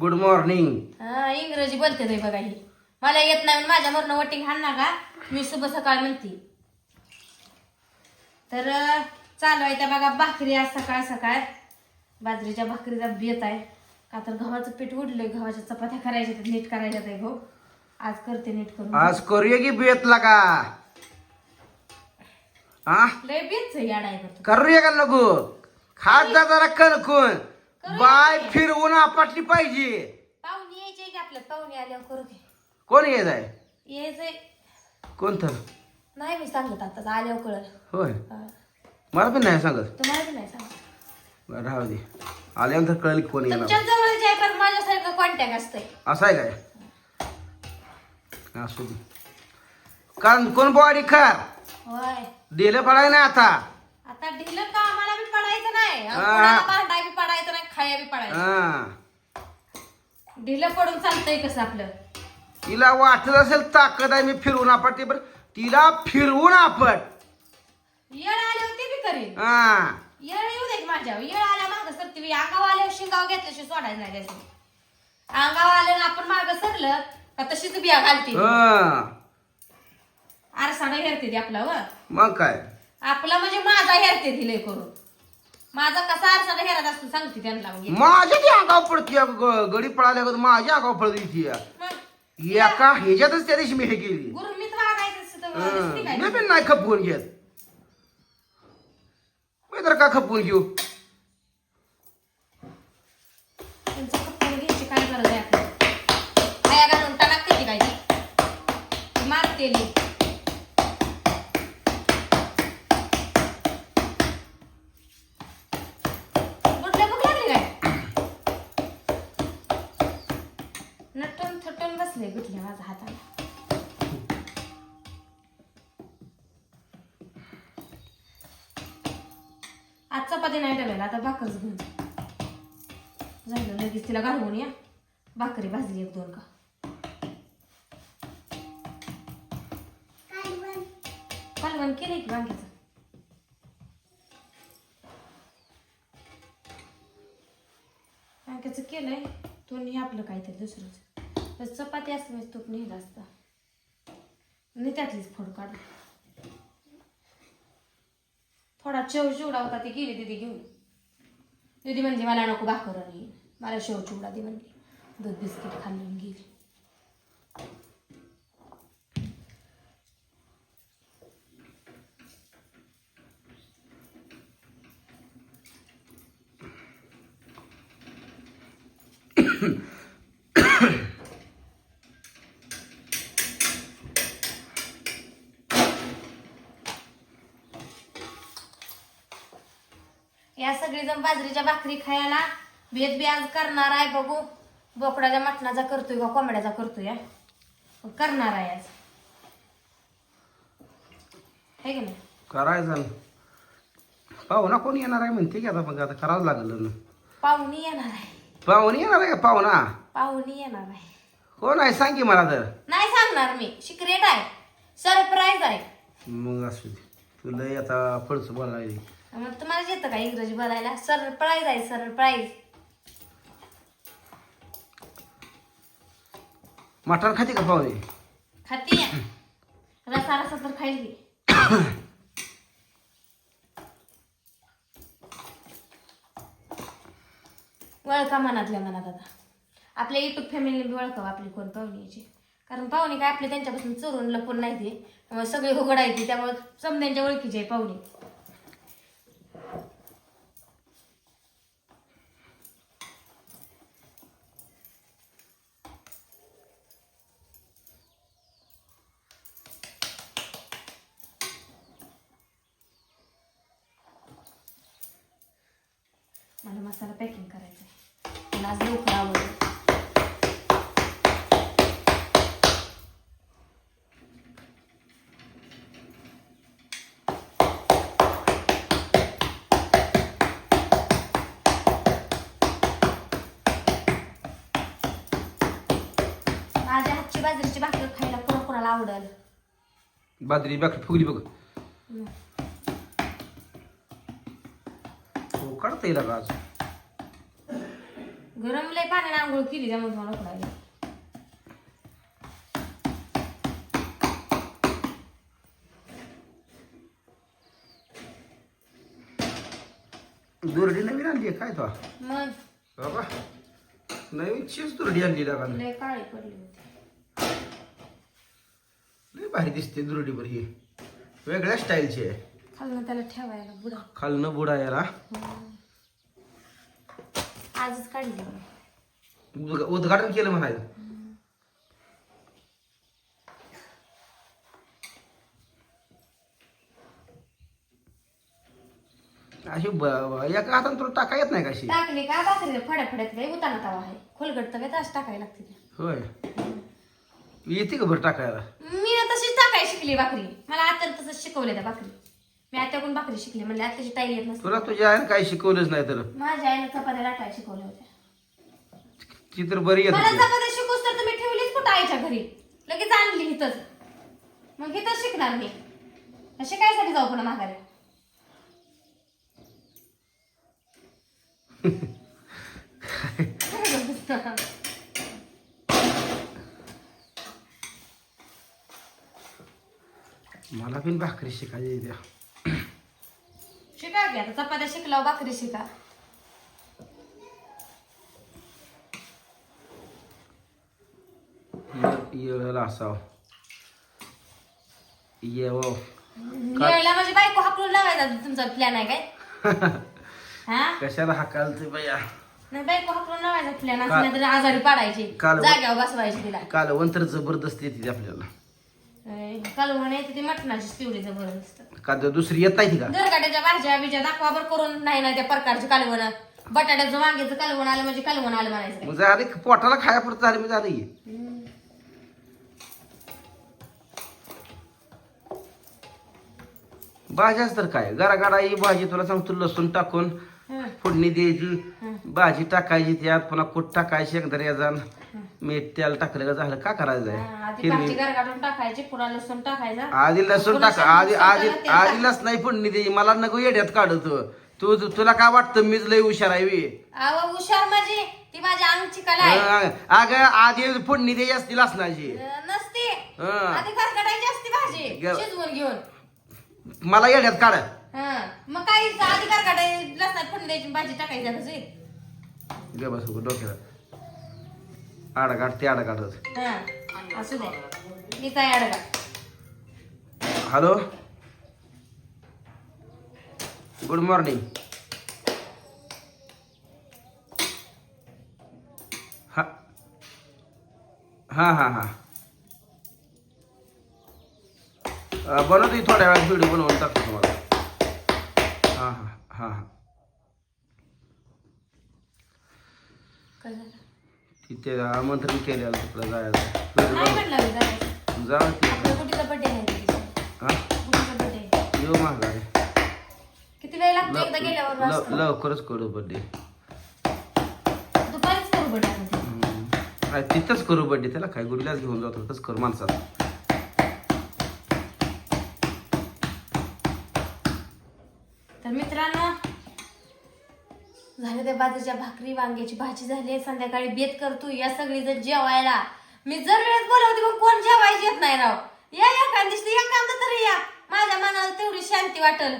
Good morning हा इंग्रजी बोलते ते बघा ही. मला येत नाही म्हणून माझ्या मरण वटिंग हाण का मी शुभ सकाळ म्हणते. तर अं, चालू आहे त्या बघा भाकरी आज सकाळ सकाळ. बाजरीच्या भाकरीचा बेत आहे. का तर गव्हाचं पीठ उडलंय गव्हाच्या चपात्या करायच्या आहेत, नीट करायच्या आहे गहू आज करते नीट करून. आज करूया की बेतला का? हा लय बेतच याडाय करतो करूया का नको? खात जा जरा कणकून. बाय फिरवून आपटली पाहिजे. पाहुणे यायचे की आपल्यात पाहुणे आल्यावर करू की कोण येत आहे? यायचंय. कोणतं? नाही मी सांगत आता आल्यावर कळल. होय. हा. मला पण नाही सांगत. तुम्हाला बी नाही सांगत. बरं, राहू दे. आल्यानंतर कळेल की कोण येणार. तुमच्या जवळ आहे पण माझ्यासारखं कॉन्टॅक्ट असतंय. असं आहे काय? असू दे. कारण कोण बॉडी खा होय. दिलं पडाय नाही आता. आता ढिलं का आम्हाला बी पडायचं नाही. आणि हा. कोणाला भांडाय बी पडायचं नाही खाया बी पडायचं हा. ढिलं पडून चालतंय कसं आपलं? तिला वाटत असेल ताकद आहे मी फिरवून आपटते पण तिला फिरवून आपट. येळ आले होते बी करेन हा. येळ येऊ दे माझ्या येळ आल्या मागं सरते बी अंगाव आल्यावर शिंगाव घेतल्याशिवाय सोडायचं नाही त्याचं. अंगाव आलं आणि आपण मागं सरलं का तशीच बिया घालते हा. आरसाडा हेरते ती आपला व मग काय? आपला म्हणजे माझा हेरते ती लय करून. माझा कसा आरसाडा हेरत असतो सांगते त्यांना मग माझ्या ती अंगावर पडती गडी पळाल्या का माझ्या अंगावर पडती ती मग? एका ह्याच्यातच त्या दिवशी मी हे केली. गुरुमीत वागायचं असतं तर हा. काय मी पण नाही खपवून घेत. मी तर का खपवून घेऊ? त्यांचं कपडे घ्यायची काय गरज आहे आपल्याला? खाया घालून टणाक किती काय ती? मारते ली. थटून बसले गुटल्या माझ्या हाताला आज चपाती नाही ठेवायला आता भाकरच घेऊन. झालं लगेच तिला घालवून या. भाकरी भाजली एक दोन का. कालवण. केलंय की वांग्याचं? वांग्याचं केलंय तो नाही आपलं काहीतरी दुसरंच. तर चपाती असते म्हणजे तूप नेला असतं नाही त्यातलीच फोड काढ थोडा शेव चिवडा होता ती गेली दिदी घेऊन. दीदी म्हणजे मला नको भाकर नाही मला शेव चिवडा दे म्हणली. दूध बिस्किट खाल्ली गेली. सगळेजण बाजरीच्या भाकरी खायला. भेद बी आज करणार आहे बघू. बोकडाच्या मटणाचा करतोय का कोंबड्याचा करतोय? करणार आहे आज. है की नाही? करायचं पाहुणा कोण येणार आहे म्हणते की आता मग आता करावं लागलं ना. पाहुणी येणार आहे. पाहुणे येणार आहे का पाहुणा? पाहुणी येणार आहे. कोण आहे? सांग की मला तर. नाही सांगणार मी. सिक्रेट आहे. सरप्राईज आहे. मग असू दे. तुला आता पुढचं बोलायला मग तुम्हाला येतं का इंग्रजी बोलायला? सरप्राईज आहे सरप्राईज. मटण खाते का पाहुणे? खाती. रसा रसा तर खायली वळखा मनातल्या मनात आता. आपल्या युट्यूब फॅमिली बी वळखावं आपली कोण पाहुणी याची. कारण पाहुणे काय आपले त्यांच्यापासून चोरून लपून नाही ते. सगळे उघडायचे त्यामुळे समद्यांच्या ओळखीचे आहे पाहुणे मला मसाला पॅकिंग करायचा मला आज लवकर आवडलं माझ्या हातची बाजरीची भाकरी खायला कोणा कोणाला आवडल? बाजरी बाकी फुगली बघ. हो काढता येईल का आज गरम लय पाण्याने आंघोळ केली त्यामुळे मला पडायला दुरडी नवीन आणली आहे काय तो? मग? बाबा नवीन चीज दुरडी आणली का लय काळी पडली होती. लय भारी दिसते दुरडी बरी ही. वेगळ्या स्टाईलची आहे. खालनं त्याला ठेवायला बुडा. खालनं बुडा याला आजच काढली. उद्घ- उद्घाटन केलं म्हणायचं. अशी ब- एका हाताने तुला टाका येत नाही कशी टाकली का? भाकरी फड्या फड्यात काही उताना तवा आहे. खोलगट तर तास टाकायला लागते ते. होय. येते का बरं टाकायला? मी ना तशीच टाकाय शिकली भाकरी. मला आता तसंच शिकवले त्या भाकरी. मी आत्याकडून भाकरी शिकली म्हणजे आत्याची टाईल येत नसते तुला तुझ्या आईने काही शिकवलंच नाही तर. माझ्या आईने चपात्या लाटायला शिकवल्या होत्या. ती तर बरी येत मला होती चपात्या शिकूस तर तुम्ही ठेवलीच कुठं आईच्या घरी? लगेच आणली इथंच. मग इथंच शिकणार मी. शिकायसाठी जाऊ पुन्हा माघारी? मला पण भाकरी शिकायची द्या. की आता चपात्या शिकलाव भाकरी शिका. येळला असाव. येव. वेळेला माझी बायको हाकलून लावायचा तुमचा प्लॅन आहे काय? हा? कशाला हाकालते बाया? नाही बायको हाकलून लावायचा प्लॅन का- असं नाहीतर आजारी पाडायची. काल- जाग्यावर बसवायची तिला. कालवण तर जबरदस्त येते आपल्याला. कालवण येते ती मटणाची तेवढी जबरदस्त का तर दुसरी येत नाही ती का? गरगाट्याच्या भाज्या बिज्या दाखवा बरं करून नाही ना त्या प्रकारचे कालवण. बटाट्याचं वांग्याचं कालवण आलं म्हणजे कालवण आलं म्हणायचं. मग झाले पोटाला खायापुरतं झाले मी झालं की. भाज्याच तर काय? गरा गरा ही भाजी तुला सांगतो लसूण टाकून हं. फोडणी द्यायची भाजी टाकायची त्यात पुन्हा कुठ टाकायची एकदर याचा मीठ त्याला टाकलं का झालं? का करायचं आधी आहे कापची हिरवी गरगाटून टाकायची पुन्हा लसूण टाकायचा. आधी लसूण टाक. आधी आधी तेल आधीलाच नाही फोडणी द्यायची मला नको येड्यात काढतो. तू तू- तुला काय वाटतं? मीच लय हुशार आहे बे? अहो हुशार माझी. ती माझी अंगची कला आहे. अं, अगं आधी फोडणी द्यायची असती लसणाची. अं, नसते. हं. आधी गरगाटायची असते भाजी. ग- शिजवून घेऊन. मला येड्यात काढ. हं. मग काय? आधी गरगाटाय लसणात फोडणी द्यायची भाजी टाकायची आता जुईत. गे बस उगा डोक्याला. आडा काढ ते आडा काढत हं. असू दे. हॅलो? Good morning. हा. हां हां हां. बनवतो की थोड्या वेळात व्हिडिओ बनवून टाकतो तुम्हाला. हां हां हां हां? तिथे आमंत्रण केलेलं म्हटलं मी जायचं. जा येऊ माघारी. किती वेळ लागतो एकदा गेल्यावर ल- वाजता? लवकरच करू बड्डे. तिथंच करू बड्डे. त्याला काय गुडीलाच घेऊन जातो? तसंच करू माणसाला. तर मित्रांनो झाले त्या बाजूच्या भाकरी वांग्याची भाजी झाली संध्याकाळी बेत करतो या सगळी जर जेवायला. मी जर वेळेस बोलवते मग कोण जेवायला येत नाही राव? या या दिवशी या कांदा तरी या. माझ्या मनाला तेवढी शांती वाटल.